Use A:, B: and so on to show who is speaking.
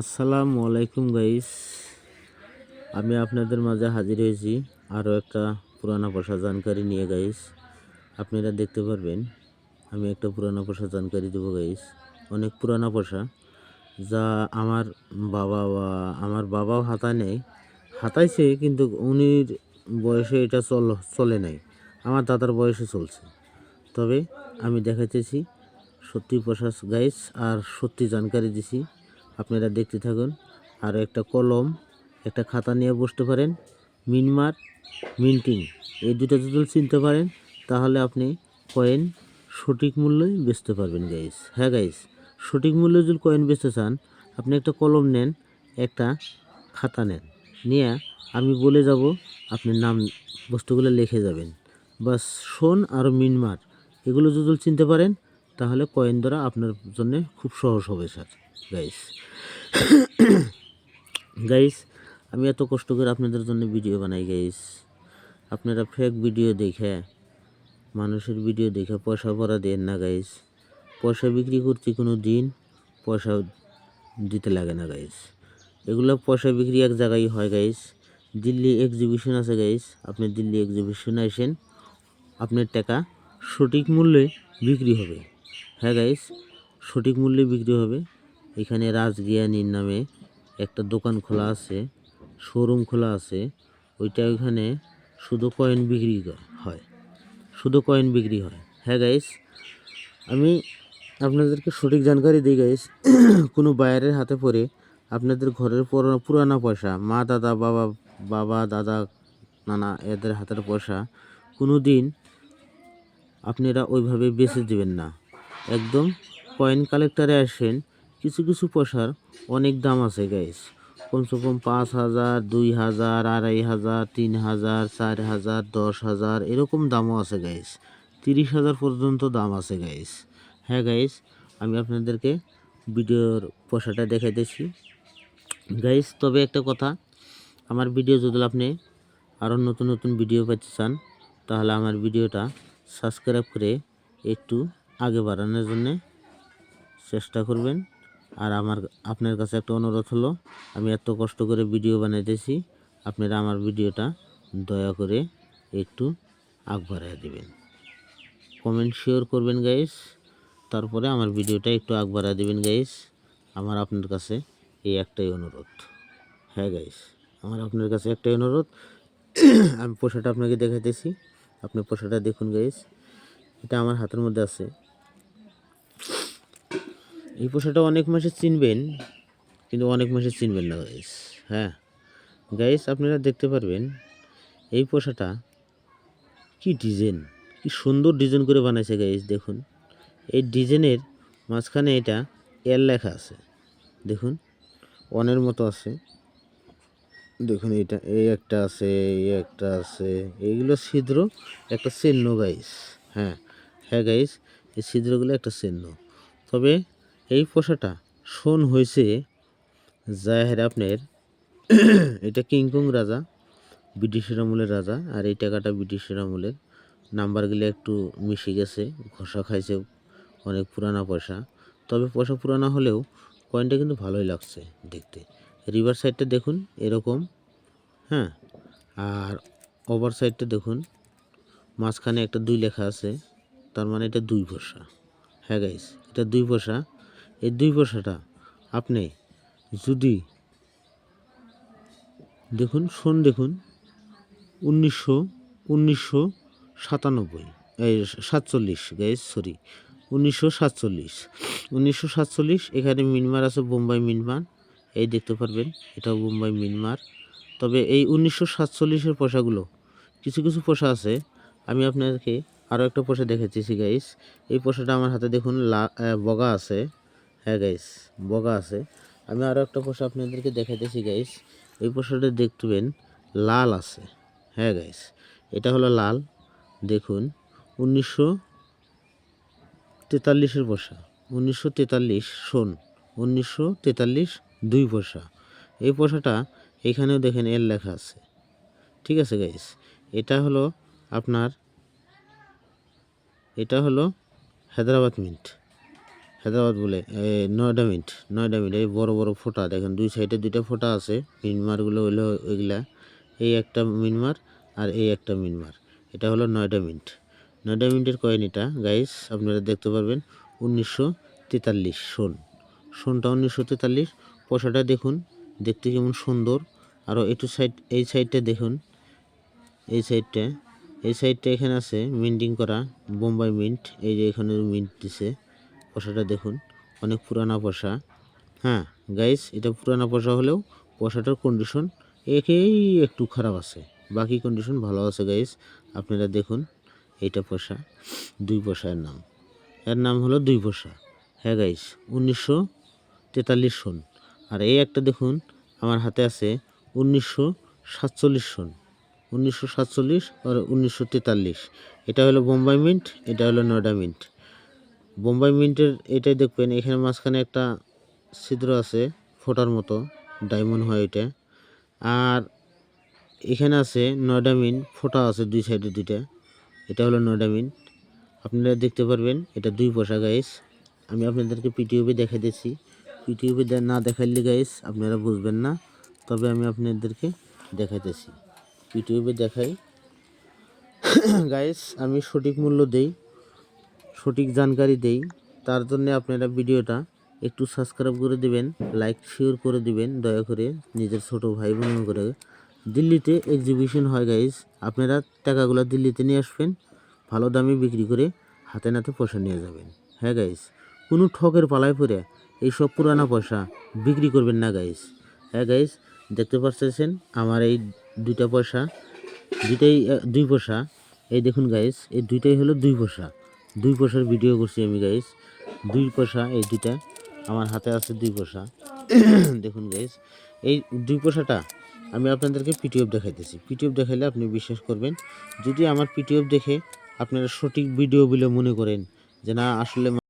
A: আসসালামু আলাইকুম গাইস। আমি আপনাদের মাঝে হাজির হয়েছি আরও একটা পুরানো পোষা জানকারি নিয়ে গাইস। আপনারা দেখতে পারবেন, আমি একটা পুরানো পোষা জানকারি দেবো গাইস। অনেক পুরানো পোষা, যা আমার বাবা বা আমার বাবাও হাতায় নেই হাতাইছে কিন্তু উনির বয়সে এটা চল, চলে নাই। আমার দাদার বয়সে চলছে। তবে আমি দেখাইতেছি সত্যি প্রশাস গাইস আর সত্যি জানকারি দিছি। আপনারা দেখতে থাকুন। আর একটা কলম, একটা খাতা নিয়ে বসতে পারেন। মিনমার মিন্টিং এই দুটো যদি চিনতে পারেন, তাহলে আপনি কয়েন সঠিক মূল্যে বেচতে পারবেন গাইস হ্যাঁ গাইস সঠিক মূল্যে যদি কয়েন বেচতে চান, আপনি একটা কলম নেন, একটা খাতা নেন। নিয়ে আমি বলে যাব আপনি নাম বস্তুগুলো লিখে যাবেন। বাস, শোন আর মিনমার এগুলো যদি চিনতে পারেন তাহলে কয়েন ধরা আপনার জন্য খুব সহজ হবে স্যার গাইস গাইস আমি এত কষ্ট করে আপনাদের জন্য ভিডিও বানাই গাইস আপনারা ফেক ভিডিও দেখে, মানুষের ভিডিও দেখে পয়সা ভরা দেন না গাইস পয়সা বিক্রি করতে কোনো দিন, পয়সা দিতে লাগে না গাইস এগুলো পয়সা বিক্রি এক জায়গায় হয় গাইস দিল্লি এক্সিবিশন আছে গাইস আপনি দিল্লি এক্সিবিশনে আসেন, আপনার টাকা সঠিক মূল্যে বিক্রি হবে। হ্যাঁ গাইস সঠিক মূল্যে বিক্রি হবে। এখানে রাজজ্ঞানীর নামে একটা দোকান খোলা আছে শোরুম খোলা আছে। ওইটা ওইখানে শুধু কয়েন বিক্রি হয়। শুধু কয়েন বিক্রি হয়। হ্যাঁ গাইস আমি আপনাদেরকে সঠিক জানকারি দিই গাইস কোনো বাইরের হাতে পড়ে আপনাদের ঘরের পুরনো পুরানো পয়সা, মা, দাদা, বাবা বাবা, দাদা, নানা, এদের হাতের পয়সা কোনো দিন আপনারা ওইভাবে বেচে দেবেন না। একদম কয়েন কালেক্টারে আসেন, কিছু কিছু পয়সার অনেক দাম আছে গাইস কমসে কম পাঁচ হাজার, দুই হাজার, আড়াই হাজার, তিন হাজার, চার হাজার, দশ হাজার, এরকম দামও আছে গাইস তিরিশ হাজার পর্যন্ত দাম আছে গাইস হ্যাঁ গাইস আমি আপনাদেরকে ভিডিওর পয়সাটা দেখাইতেছি। গাইস তবে একটা কথা, আমার ভিডিও যদি আপনি আরও নতুন নতুন ভিডিও পেতে চান, তাহলে আমার ভিডিওটা সাবস্ক্রাইব করে একটু আগে বাড়ানোর জন্যে চেষ্টা করবেন। আর আমার, আপনার কাছে একটা অনুরোধ হলো, আমি এত কষ্ট করে ভিডিও বানাইতেছি, আপনারা আমার ভিডিওটা দয়া করে একটু আগ বাড়ায় দেবেন। কমেন্ট শেয়ার করবেন গাইস, তারপরে আমার ভিডিওটা একটু আগ বাড়ায় দেবেন গাইস। আমার আপনার কাছে এই একটাই অনুরোধ। হ্যাঁ গাইস, আমার আপনার কাছে একটাই অনুরোধ। আমি পোষাটা আপনাকে দেখাইতেছি, আপনি পোষাটা দেখুন গাইস। এটা আমার হাতের মধ্যে আছে। এই পোষাটা অনেক মাসে চিনবেন, কিন্তু অনেক মাসে চিনবেন না গাইস হ্যাঁ। গাইস আপনারা দেখতে পারবেন, এই পোষাটা কি ডিজাইন, কি সুন্দর ডিজাইন করে বানাইছে গাইস দেখুন। এই ডিজাইনের মাঝখানে এটা এল লেখা আছে, দেখুন। অনের মতো আছে। দেখুন, এটা এই একটা আছে এই একটা আছে এইগুলো ছিদ্র, একটা চিহ্ন গাইস হ্যাঁ। হ্যাঁ গাইস এই ছিদ্রগুলো একটা চিহ্ন। তবে এই পোষাটা শোন হয়েছে জাহের আপনার, এটা কিংকং রাজা ব্রিটিশের আমলের রাজা, আর এই টাকাটা ব্রিটিশের আমলের। নাম্বারগুলো একটু মিশে গেছে, ঘষা খাইছে অনেক পুরানা পয়সা। তবে পয়সা পুরানা হলেও কয়েনটা কিন্তু ভালোই লাগছে দেখতে। রিভার সাইডটা দেখুন, এরকম হ্যাঁ? আর ওভার সাইডটা দেখুন, মাঝখানে একটা দুই লেখা আছে। তার মানে এটা দুই পয়সা হ্যাঁ গাইস এটা দুই পয়সা এই দুই পয়সাটা আপনি যদি দেখুন, শোন দেখুন, উনিশশো উনিশশো সাতানব্বই, এই সাতচল্লিশ গাইস সরি উনিশশো সাতচল্লিশ উনিশশো সাতচল্লিশ, এখানে মিনমার আছে, বোম্বাই মিনমার। এই দেখতে পারবেন, এটাও বোম্বাই মিনমার। তবে এই উনিশশো সাতচল্লিশের পয়সাগুলো, কিছু কিছু পয়সা আছে, আমি আপনাদেরকে আরও একটা পয়সা দেখাচ্ছি গাইস এই পোষাটা আমার হাতে দেখুন লা বগা আছে। হ্যাঁ গাইস বগা আছে। আমি আরও একটা পোষা আপনাদেরকে দেখাইতেছি গাইস এই পয়সাটা দেখবেন, লাল আছে। হ্যাঁ গাইস এটা হলো লাল। দেখুন, উনিশশো তেতাল্লিশের পোষা। উনিশশো তেতাল্লিশ, শোন, উনিশশো তেতাল্লিশ দুই পোষা। এই পোষাটা এখানেও দেখেন এর লেখা আছে। ঠিক আছে গাইস এটা হলো আপনার এটা হলো হায়দ্রাবাদ মিন্ট। হায়দ্রাবাদ বলে নয়ডা মিন্ট নয়ডা মিন্ট, এই বড় বড় ফোঁটা দেখেন, দুই সাইডে দুইটা ফোঁটা আছে মিনমারগুলো হলো ওইগুলা এই একটা মিনমার আর এই একটা মিনমার এটা হলো নয়ডা মিন্ট। নয়ডা মিন্টের কয়েন এটা গাইস আপনারা দেখতে পারবেন, উনিশশো তেতাল্লিশ সন। সনটা উনিশশো তেতাল্লিশ পয়সাটা দেখুন, দেখতে কেমন সুন্দর আরও একটু সাইড, এই সাইডটা দেখুন, এই সাইডটা এই সাইডটা এখানে আছে মিন্টিং করা, বোম্বাই মিন্ট। এই যে এখানে মিন্ট দিছে পয়সাটা দেখুন, অনেক পুরানা পয়সা হ্যাঁ গাইস এটা পুরানা পয়সা হলেও পয়সাটার কন্ডিশন একেই একটু খারাপ আছে। বাকি কন্ডিশন ভালো আছে গাইস আপনারা দেখুন, এইটা পয়সা দুই এর নাম। এর নাম হলো দুই পয়সা হ্যাঁ গাইস উনিশশো তেতাল্লিশ সন। আর এই একটা দেখুন, আমার হাতে আছে উনিশশো সাতচল্লিশ সন। উনিশশো সাতচল্লিশ আর উনিশশো তেতাল্লিশ। এটা হলো বোম্বাই মিন্ট, এটা হলো নয়ডা মিন্ট। বোম্বাই মিন্টের এটাই দেখবেন, এখানে মাঝখানে একটা ছিদ্র আছে, ফোটার মতো, ডায়মন্ড হয় এটা। আর এখানে আছে নয়ডা মিন্ট, ফোটা আছে দুই সাইডে দুইটা। এটা হলো নয়ডা মিন্ট। আপনারা দেখতে পারবেন, এটা দুই পয়সা গাইস আমি আপনাদেরকে পিটিউবে দেখে দিচ্ছি পিটিউবে না দেখাইলে গাইস আপনারা বুঝবেন না। তবে আমি আপনাদেরকে দেখাইতেছি ইউটিউবে দেখাই। গাইস আমি সঠিক মূল্য দেই, সঠিক জানকারি দেই। তার জন্য আপনারা ভিডিওটা একটু সাবস্ক্রাইব করে দিবেন লাইক শেয়ার করে দিবেন, দয়া করে নিজের ছোট ভাই বোন করে। দিল্লিতে এক্সিবিশন হয় গাইস আপনারা টাকাগুলো দিল্লিতে নিয়ে আসবেন, ভালো দামে বিক্রি করে হাতে নাতে পয়সা নিয়ে যাবেন। হ্যাঁ গাইস কোনো ঠকের পালায় পড়ে এইসব পুরানা পয়সা বিক্রি করবেন না গাইস হ্যাঁ গাইস দেখতে পাচ্ছেন আমার এই দুইটা পয়সা, দুইটাই দুই পয়সা। এই দেখুন গাইস এই দুইটাই হলো দুই পয়সা। দুই পয়সার ভিডিও করছি আমি গাইস দুই পয়সা এই দুইটা। আমার হাতে আছে দুই পয়সা। দেখুন গাইস এই দুই পয়সাটা আমি আপনাদেরকে পিটিএফ দেখাইতেছি। পিটিএফ দেখাইলে আপনি বিশ্বাস করবেন, যদি আমার পিটিএফ দেখে আপনারা সঠিক ভিডিও বলে মনে করেন যে না, আসলে